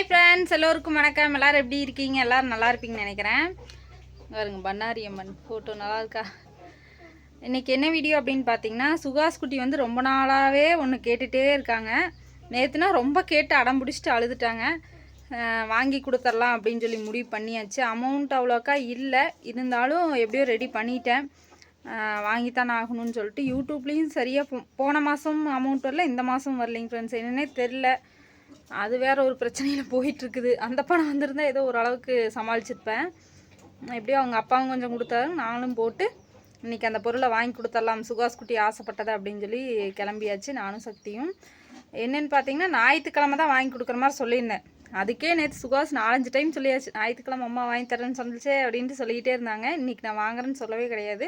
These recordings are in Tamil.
ஹாய் ஃப்ரெண்ட்ஸ் எல்லோருக்கும் வணக்கம். எல்லாரும் எப்படி இருக்கீங்க? எல்லோரும் நல்லா இருப்பீங்கன்னு நினைக்கிறேன். பாருங்க பண்ணாரி அம்மன் ஃபோட்டோ நல்லா இருக்கா? இன்றைக்கி என்ன வீடியோ அப்படின்னு பார்த்தீங்கன்னா சுகாஸ் குட்டி வந்து ரொம்ப நாளாகவே ஒன்று கேட்டுகிட்டே இருக்காங்க. நேற்றுனா ரொம்ப கேட்டு அடம் பிடிச்சிட்டு அழுதுட்டாங்க. வாங்கி கொடுத்துர்லாம் அப்படின்னு சொல்லி முடிவு பண்ணியாச்சு. அமௌண்ட் அவ்வளோக்கா இல்லை. இருந்தாலும் எப்படியோ ரெடி பண்ணிட்டேன். வாங்கித்தான் ஆகணும்னு சொல்லிட்டு யூடியூப்லேயும் சரியாக போ போன மாதம் அமௌண்ட் வரல இந்த மாதம் வரலைங்க ஃப்ரெண்ட்ஸ் என்னன்னே தெரில அது வேற ஒரு பிரச்சனையில் போயிட்டுருக்குது. அந்த பணம் வந்திருந்தா ஏதோ ஓரளவுக்கு சமாளிச்சிருப்பேன். எப்படியோ அவங்க அப்பாவும் கொஞ்சம் கொடுத்தாரு நானும் போட்டு இன்றைக்கி அந்த பொருளை வாங்கி கொடுத்துடலாம் சுகாஸ் குட்டி ஆசைப்பட்டதை அப்படின்னு சொல்லி கிளம்பியாச்சு நானும் சக்தியும். என்னென்னு பார்த்தீங்கன்னா ஞாயிற்றுக்கிழமை தான் வாங்கி கொடுக்குற மாதிரி சொல்லியிருந்தேன். அதுக்கே நேற்று சுகாஸ் நாலஞ்சு டைம் சொல்லியாச்சு ஞாயிற்றுக்கிழமை அம்மா வாங்கி தரேன்னு சொல்லிச்சே அப்படின்ட்டு சொல்லிக்கிட்டே இருந்தாங்க. இன்றைக்கி நான் வாங்குறேன்னு சொல்லவே கிடையாது.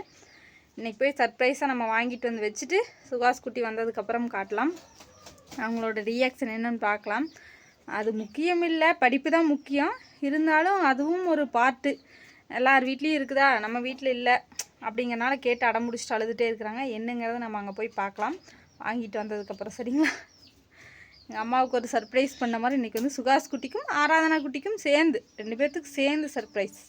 இன்றைக்கி போய் சர்ப்ரைஸாக நம்ம வாங்கிட்டு வந்து வச்சுட்டு சுகாஸ் குட்டி வந்ததுக்கப்புறம் காட்டலாம். அவங்களோட ரியாக்ஷன் என்னன்னு பார்க்கலாம். அது முக்கியம் இல்லை படிப்பு தான் முக்கியம். இருந்தாலும் அதுவும் ஒரு பார்ட்டு எல்லார் வீட்லேயும் இருக்குதா? நம்ம வீட்டில் இல்லை. அப்படிங்கிறனால கேட்டு அடம் முடிச்சுட்டு அழுதுகிட்டே இருக்கிறாங்க. என்னங்கிறத நம்ம அங்கே போய் பார்க்கலாம். வாங்கிட்டு வந்ததுக்கப்புறம் சரிங்களா? எங்கள் அம்மாவுக்கு ஒரு சர்ப்ரைஸ் பண்ண மாதிரி இன்றைக்கி வந்து சுகாஸ் குட்டிக்கும் ஆராதனா குட்டிக்கும் சேர்ந்து ரெண்டு பேர்த்துக்கு சேர்ந்து சர்ப்ரைஸ்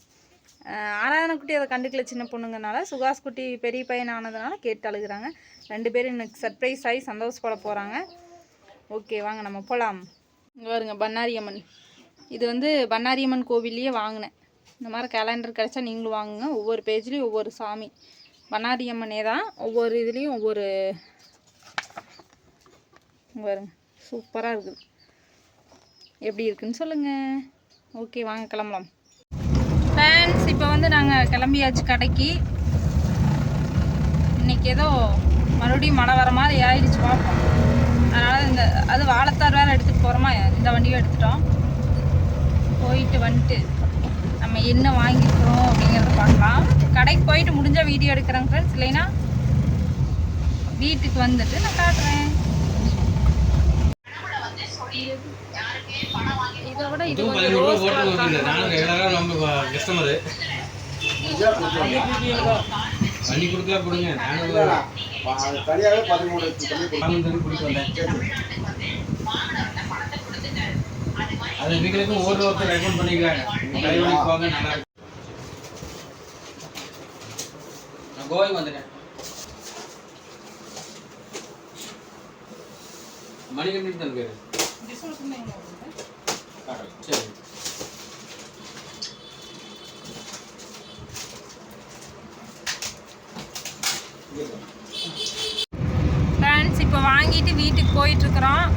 ஆராதனா குட்டி அதை கண்டுக்கல சின்ன பொண்ணுங்கனால. சுகாஸ் குட்டி பெரிய பையன் ஆனதுனால கேட்டு அழுகுறாங்க. ரெண்டு பேரும் எனக்கு சர்ப்ரைஸ் ஆகி சந்தோஷப்பட போகிறாங்க ஓகே வாங்க நம்ம போகலாம் இங்கே வருங்க பண்ணாரி அம்மன் இது வந்து பண்ணாரி அம்மன் கோவில்லையே வாங்கினேன். இந்த மாதிரி கேலண்டர் கிடச்சா நீங்களும் வாங்குங்க. ஒவ்வொரு பேஜ்லேயும் ஒவ்வொரு சாமி. பண்ணாரி அம்மனே தான். ஒவ்வொரு இதுலேயும் ஒவ்வொரு வருங்க சூப்பராக இருக்குது. எப்படி இருக்குன்னு சொல்லுங்கள் ஓகே வாங்க கிளம்பலாம். ஃபேன்ஸ் இப்போ வந்து நாங்கள் கிளம்பியாச்சு கடைக்கு. இன்னைக்கு ஏதோ மறுபடியும் மழை வர மாதிரி ஆயிடுச்சு பார்ப்போம் அதனால் இந்த அது வாழைத்தார் வேறு எடுத்துகிட்டு போகிறோமா இந்த வண்டியும் எடுத்துட்டோம். போயிட்டு வந்துட்டு நம்ம என்ன வாங்கியிருக்கிறோம் அப்படிங்கிறத பார்க்கலாம். கடைக்கு போயிட்டு முடிஞ்சால் வீடியோ எடுக்கிறேங்க ஃப்ரெண்ட்ஸ் இல்லைன்னா வீட்டுக்கு வந்துட்டு நான் காட்டுறேன். இதை விட கொஞ்சம் ரோஸ் கஸ்டமரு பண்ணி கொடுத்தா கொடுங்க. நானும் தனியாகவே பதிமூணு பண்ணி வந்தேன் அது எங்களுக்கும் ஒரு ஒருத்தர் ரெக்கமெண்ட் பண்ணிக்கிறாங்க. போங்க நல்லா நான் கோவை வந்துட்டேன். மணிகண்டன் பேரு சரி ஃப்ரெண்ட்ஸ் இப்போ வாங்கிட்டு வீட்டுக்கு போயிட்டுருக்குறோம்.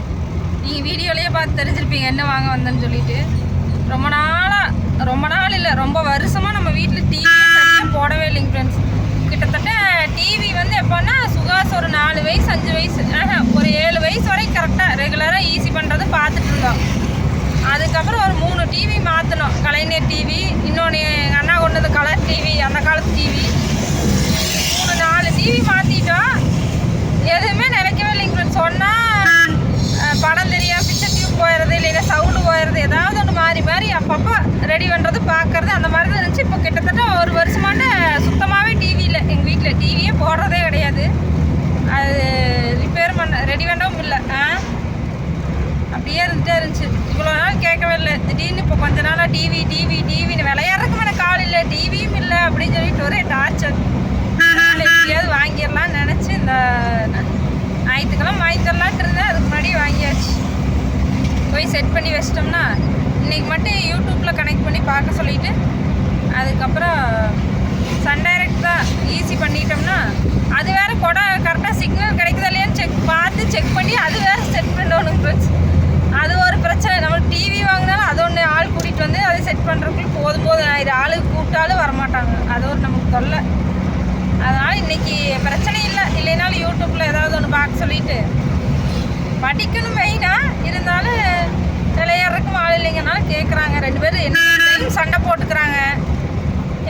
நீங்கள் வீடியோலேயே பார்த்து தெரிஞ்சிருப்பீங்க என்ன வாங்க வந்தேன்னு சொல்லிட்டு. ரொம்ப நாளாக ரொம்ப நாள் இல்லை ரொம்ப வருஷமாக நம்ம வீட்டில் டிவி சரியாக போடவே இல்லைங்க ஃப்ரெண்ட்ஸ் கிட்டத்தட்ட டிவி வந்து எப்போன்னா சுகாஸ் ஒரு நாலு வயசு அஞ்சு வயசு ஒரு ஏழு வயசு வரைக்கும் கரெக்டாக ரெகுலராக ஈஸி பண்ணுறது பார்த்துட்டு இருந்தோம். அதுக்கப்புறம் ஒரு மூணு டிவி மாற்றினோம் கலைஞர் டிவி இன்னொன்று எங்கள் அண்ணா கொண்டது கலர் டிவி அந்த காலத்து டிவி மூணு நாலு டிவி மாற்றிட்டோம் எதுவுமே நினைக்கவே இல்லைங்க ஃப்ரெண்ட்ஸ் சொன்னால் படம் தெரியும் பிக்சர் டியூப் போயிடுறது இல்லைன்னா சவுண்டு போயிடுறது ஏதாவது ஒன்று மாறி மாறி அப்பப்போ ரெடி பண்ணுறது பார்க்கறது அந்த மாதிரி தான் இருந்துச்சு. இப்போ கிட்டத்தட்ட ஒரு வருஷமான சுத்தமாகவே டிவி இல்லை எங்கள் வீட்டில் டிவியே போடுறதே கிடையாது. அது ரிப்பேர் பண்ண ரெடி பண்ணவும் இல்லை. ஆ? அப்படியே இருந்துட்டே இருந்துச்சு. இவ்வளோ நாள் கேட்கவே இல்லை. திடீர்னு இப்போ கொஞ்ச நாளாக டிவி டிவி டிவின்னு விளையாடுறதுக்கு எனக்கு கால் இல்லை. டிவியும் இல்லை அப்படின்னு சொல்லிட்டு ஒரே டார்ச்சர் எப்படியாவது வாங்கிடலாம்னு நினச்சி இந்த ஞாயிற்றுக்கிழமை வாங்கி தரலான்ட்டு இருந்தேன். அதுக்கு முன்னாடி வாங்கியாச்சு. போய் செட் பண்ணி வச்சிட்டோம்னா இன்றைக்கி மட்டும் யூடியூப்பில் கனெக்ட் பண்ணி பார்க்க சொல்லிட்டு அதுக்கப்புறம் சன் டைரக்ட் தான் ஈஸி பண்ணிட்டோம்னா அது வேற கொடை கரெக்டாக சிக்னல் கிடைக்குதா இல்லையான்னு செக் பார்த்து செக் பண்ணி அது வேற செட் பண்ணணும் ஃப்ரெண்ட்ஸ் அது ஒரு பிரச்சனை. நம்ம டிவி வாங்கினாலும் அது ஒன்று ஆள் கூட்டிகிட்டு வந்து அதை செட் பண்ணுறதுக்குள்ள போதும் போதும். ஆயிரு ஆளு கூப்பிட்டாலும் வரமாட்டாங்க. அது ஒரு நமக்கு தொல்லை. அதனால் இன்னைக்கு பிரச்சனை இல்லை. இல்லைனாலும் யூடியூப்பில் ஏதாவது ஒன்று பார்க்க சொல்லிட்டு படிக்கணும் மெயினாக இருந்தாலும் விளையாடுறதுக்கும் ஆள் இல்லைங்கனாலும் கேட்குறாங்க ரெண்டு பேரும் என்ன சண்டை போட்டுக்கிறாங்க.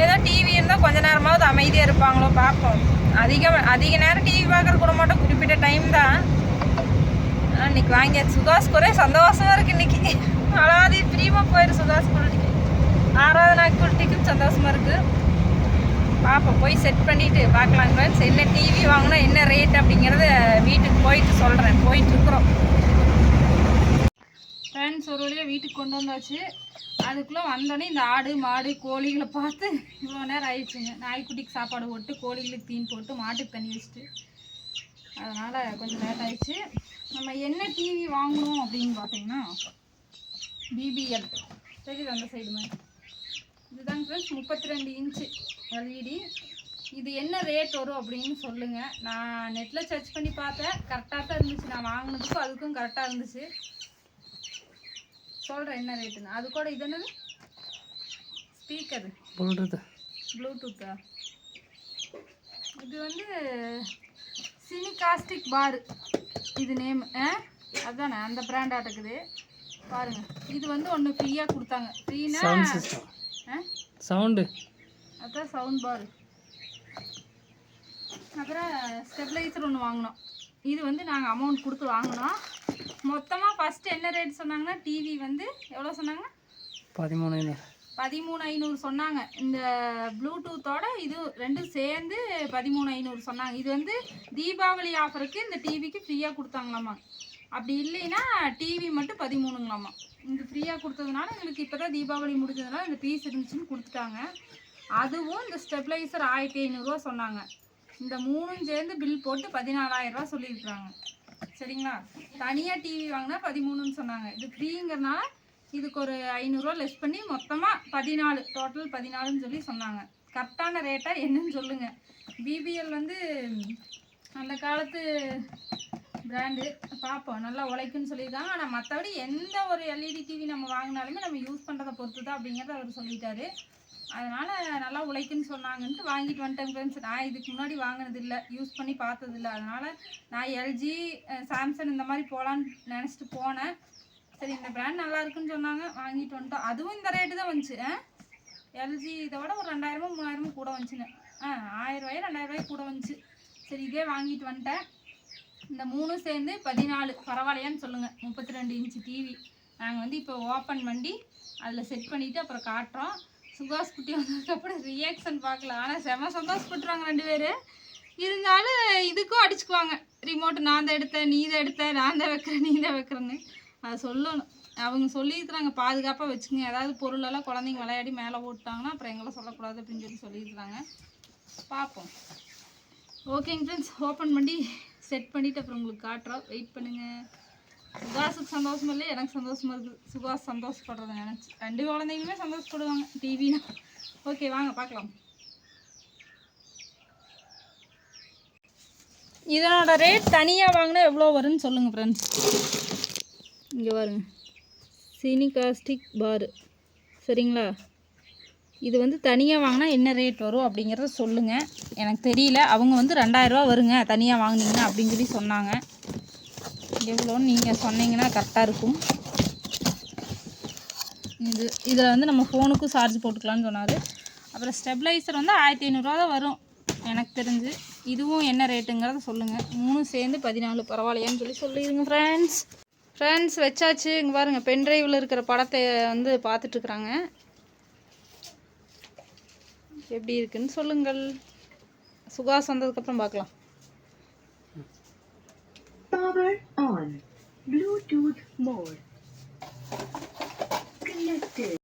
ஏதோ டிவி இருந்தால் கொஞ்ச நேரமாவது அமைதியாக இருப்பாங்களோ பார்ப்போம் அதிகம் அதிக நேரம் டிவி பார்க்குற கூட மாட்டோம். குறிப்பிட்ட டைம் தான். இன்னைக்கு வாங்கியாச்சு. சுகாஸ் ஒரே சந்தோஷமாக இருக்கு இன்னைக்கு. அழாதி பிரியமாக போயிரு சுகாஸ் குருட்டிக்கு ஆறாவது நாள் குருட்டிக்கும் சந்தோஷமாக இருக்கு. பார்ப்போம் போய் செட் பண்ணிட்டு பார்க்கலாங்களேன் என்ன டிவி வாங்கினா என்ன ரேட் அப்படிங்கிறத வீட்டுக்கு போயிட்டு சொல்கிறேன் போயிட்டு இருக்கிறோம் ஃப்ரெண்ட்ஸ் ஒரு வழியாக வீட்டுக்கு கொண்டு வந்தாச்சு. அதுக்குள்ளே வந்தோடனே இந்த ஆடு மாடு கோழிகளை பார்த்து இவ்வளோ நேரம் ஆயிடுச்சுங்க. நாய்க்குட்டிக்கு சாப்பாடு போட்டு கோழிகளுக்கு தீன் போட்டு மாட்டுக்கு தண்ணி வச்சுட்டு. அதனால் கொஞ்சம் லேட் ஆயிடுச்சு. நம்ம என்ன டிவி வாங்கணும் அப்படின்னு பார்த்தீங்கன்னா பிபிஎல் தெரியுது அந்த சைடு மாதிரி இதுதாங்க ஃப்ரெண்ட்ஸ் முப்பத்தி ரெண்டு இன்ச்சு எல்இடி இது என்ன ரேட் வரும் அப்படின்னு சொல்லுங்கள் நான் நெட்டில் சர்ச் பண்ணி பார்த்தேன். கரெக்டாக தான் இருந்துச்சு. நான் வாங்கினதுக்கும் அதுக்கும் கரெக்டாக இருந்துச்சு. சொல்கிறேன் என்ன ரேட்டுன்னு. அது கூட இது என்னது? ஸ்பீக்கர் ப்ளூடூத் ப்ளூடூத்தா இது வந்து சினிகாஸ்டிக் பார் இது நேம் அதானே அந்த பிராண்ட் ஆட்டக்குது பாருங்க. இது வந்து ஒன்று ஃப்ரீயாக கொடுத்தாங்க. ஃப்ரீனா ஆ? சவுண்டு அதான் சவுண்ட் பார் அப்புறம் ஸ்டெபிளைசர் ஒன்று வாங்கினோம். இது வந்து நாங்கள் அமௌண்ட் கொடுத்து வாங்கினோம். மொத்தமாக ஃபஸ்ட்டு என்ன ரேட் சொன்னாங்கன்னா டிவி வந்து எவ்வளோ சொன்னாங்க? பதிமூணு பதிமூணு ஐநூறு சொன்னாங்க. இந்த ப்ளூடூத்தோட இது ரெண்டும் சேர்ந்து பதிமூணு ஐநூறு சொன்னாங்க. இது வந்து தீபாவளி ஆஃபருக்கு இந்த டிவிக்கு ஃப்ரீயாக கொடுத்தாங்களாமா? அப்படி இல்லைன்னா டிவி மட்டும் பதிமூணுங்களாமா? இந்த ஃப்ரீயாக கொடுத்ததுனால எங்களுக்கு இப்போ தான் தீபாவளி முடிஞ்சதுனால இந்த பீஸ் இருந்துச்சுன்னு கொடுத்துட்டாங்க. அதுவும் இந்த ஸ்டெபிளைசர் ஆயிரத்தி ஐநூறுரூவா சொன்னாங்க. இந்த மூணும் சேர்ந்து பில் போட்டு பதினாலாயிரம் ரூபா சொல்லியிருக்கிறாங்க. சரிங்களா? தனியாக டிவி வாங்கினா பதிமூணுன்னு சொன்னாங்க. இது ஃப்ரீங்கிறனால இதுக்கு ஒரு ஐநூறுரூவா லெஸ் பண்ணி மொத்தமாக பதினாலு டோட்டல் பதினாலுன்னு சொல்லி சொன்னாங்க. கரெக்டான ரேட்டாக என்னன்னு சொல்லுங்கள் பிபிஎல் வந்து அந்த காலத்து பிராண்டு பார்ப்போம் நல்லா உழைக்குன்னு சொல்லியிருக்காங்க. ஆனால் மற்றபடி எந்த ஒரு எல்இடி டிவி நம்ம வாங்கினாலுமே நம்ம யூஸ் பண்ணுறதை பொறுத்து தான் அப்படிங்கிறத அவர் சொல்லிட்டாரு. அதனால் நல்லா உழைக்குன்னு சொன்னாங்கன்ட்டு வாங்கிட்டு வந்துட்டேன் ஃப்ரெண்ட்ஸ் நான் இதுக்கு முன்னாடி வாங்கினது இல்லை யூஸ் பண்ணி பார்த்தது இல்லை அதனால் நான் எல்ஜி சாம்சங் இந்த மாதிரி போகலான்னு நினச்சிட்டு போனேன். சரி இந்த ப்ராண்ட் நல்லா இருக்குன்னு சொன்னாங்க வாங்கிட்டு வந்துட்டோம். அதுவும் இந்த ரேட்டு தான் வந்துச்சு. எல்ஜி இதை விட ஒரு ரெண்டாயிரமோ மூணாயிரமோ கூட வந்துச்சுங்க. ஆ ஆயிரம் ரெண்டாயிரரூவாயோ ரெண்டாயிரம் கூட வந்துச்சு. சரி இதே வாங்கிட்டு வந்துட்டேன். இந்த மூணும் சேர்ந்து பதினாலு பரவாயில்லையான்னு சொல்லுங்கள் முப்பத்தி ரெண்டு இன்ச்சு டிவி நாங்கள் வந்து இப்போ ஓப்பன் பண்ணி அதில் செட் பண்ணிவிட்டு அப்புறம் காட்டுறோம். சுபாஷ் குட்டி வந்ததுக்கப்புறம் ரியாக்ஷன் பார்க்கலாம். ஆனால் செம சந்தோஷப்பட்டுருவாங்க ரெண்டு பேர். இருந்தாலும் இதுக்கும் அடிச்சுக்குவாங்க. ரிமோட் நான் தான் எடுத்தேன் நீ தான் எடுத்த நான் தான் வைக்கிறேன் நீ தான் வைக்கிறேன்னு. அதை சொல்லணும். அவங்க சொல்லியிருக்கிறாங்க பாதுகாப்பாக வச்சுக்கோங்க. ஏதாவது பொருளெல்லாம் குழந்தைங்க விளையாடி மேலே ஓட்டாங்கன்னா அப்புறம் எங்களை சொல்லக்கூடாது அப்படின்னு சொல்லி சொல்லியிருக்கிறாங்க. பார்ப்போம். ஓகேங்க ஃப்ரெண்ட்ஸ் ஓப்பன் பண்ணி செட் பண்ணிவிட்டு அப்புறம் உங்களுக்கு காட்டுறோம். வெயிட் பண்ணுங்கள் சுகாஸுக்கு சந்தோஷம் இல்லை எனக்கு சந்தோஷமா இருக்குது சுபாஷ் சந்தோஷப்படுறத நினச்சி. ரெண்டு குழந்தைங்களுமே சந்தோஷப்படுவாங்க. டிவினா ஓகே வாங்க பார்க்கலாம். இதனோட ரேட் தனியாக வாங்கினா எவ்வளோ வரும்னு சொல்லுங்கள் ஃப்ரெண்ட்ஸ் இங்கே பாருங்க. சினிகாஸ்டிக் பாரு சரிங்களா? இது வந்து தனியாக வாங்கினா என்ன ரேட் வரும் அப்படிங்கிறத சொல்லுங்கள் எனக்கு தெரியல. அவங்க வந்து ரெண்டாயிரரூவா வருங்க. தனியாக வாங்கினீங்கன்னா அப்படின்னு சொல்லி சொன்னாங்க. எவ்வளோன்னு நீங்கள் சொன்னீங்கன்னா கரெக்டாக இருக்கும். இது இதில் வந்து நம்ம ஃபோனுக்கும் சார்ஜ் போட்டுக்கலாம்னு சொன்னார். அப்புறம் ஸ்டெபிளைசர் வந்து ஆயிரத்தி ஐநூறுரூவா தான் வரும். எனக்கு தெரிஞ்சு. இதுவும் என்ன ரேட்டுங்கிறத சொல்லுங்கள் மூணும் சேர்ந்து பதினாலு பரவாயில்லையான்னு சொல்லி சொல்லிடுங்க ஃப்ரெண்ட்ஸ் ஃப்ரெண்ட்ஸ் வச்சாச்சு. இங்கே பாருங்கள் பென்ட்ரைவில் இருக்கிற படத்தை வந்து பார்த்துட்ருக்குறாங்க எப்படி இருக்குன்னு சொல்லுங்கள். சுகாஸ் வந்ததுக்கப்புறம் பார்க்கலாம். Power on. Bluetooth mode. Connected.